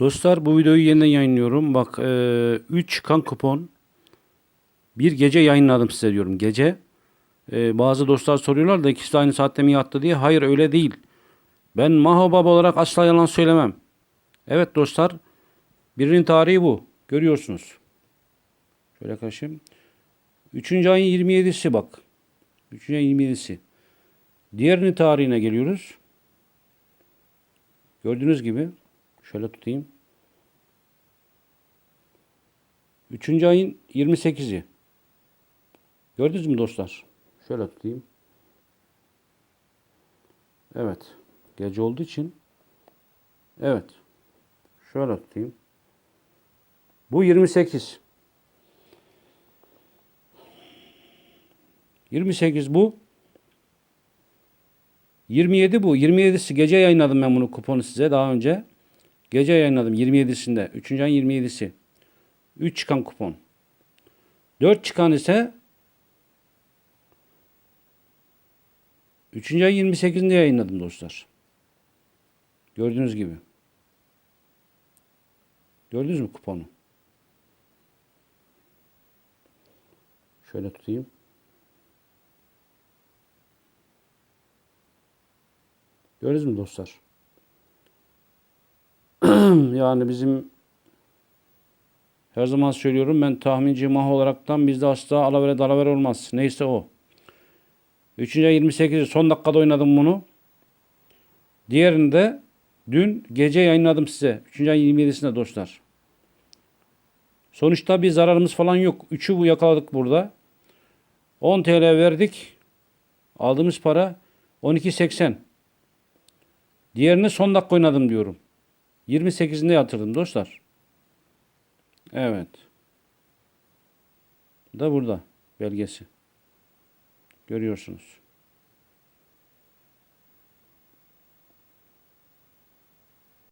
Dostlar bu videoyu yeniden yayınlıyorum. Bak 3 çıkan kupon bir gece yayınladım size diyorum. Gece. E, bazı dostlar soruyorlar da ikisi de aynı saatte mi yattı diye. Hayır öyle değil. Ben Maho Baba olarak asla yalan söylemem. Evet dostlar. Birinin tarihi bu. Görüyorsunuz. Şöyle kaşım. Üçüncü ayın 27'si bak. Üçüncü ayın 27'si. Diğerinin tarihine geliyoruz. Gördüğünüz gibi. Şöyle tutayım. Üçüncü ayın 28'i. Gördünüz mü dostlar? Şöyle tutayım. Evet. Gece olduğu için. Evet. Şöyle tutayım. Bu 28. 28 bu. 27 bu. 27'si gece yayınladım ben bunu kuponu size daha önce. Gece yayınladım 27'sinde. 3. ayın 27'si. 3 çıkan kupon. 4 çıkan ise 3. ayın 28'inde yayınladım dostlar. Gördüğünüz gibi. Gördünüz mü kuponu? Şöyle tutayım. Gördünüz mü dostlar? Yani bizim her zaman söylüyorum ben tahminci mah olaraktan bizde asla alavere dalavere olmaz. Neyse o. 3. ay 28'i son dakikada oynadım bunu. Diğerini de dün gece yayınladım size. 3. ay 27'sinde dostlar. Sonuçta bir zararımız falan yok. 3'ü bu yakaladık burada. 10 TL verdik. Aldığımız para 12.80. Diğerini son dakika oynadım diyorum. 28'inde yatırdım dostlar. Evet. Da burada belgesi. Görüyorsunuz.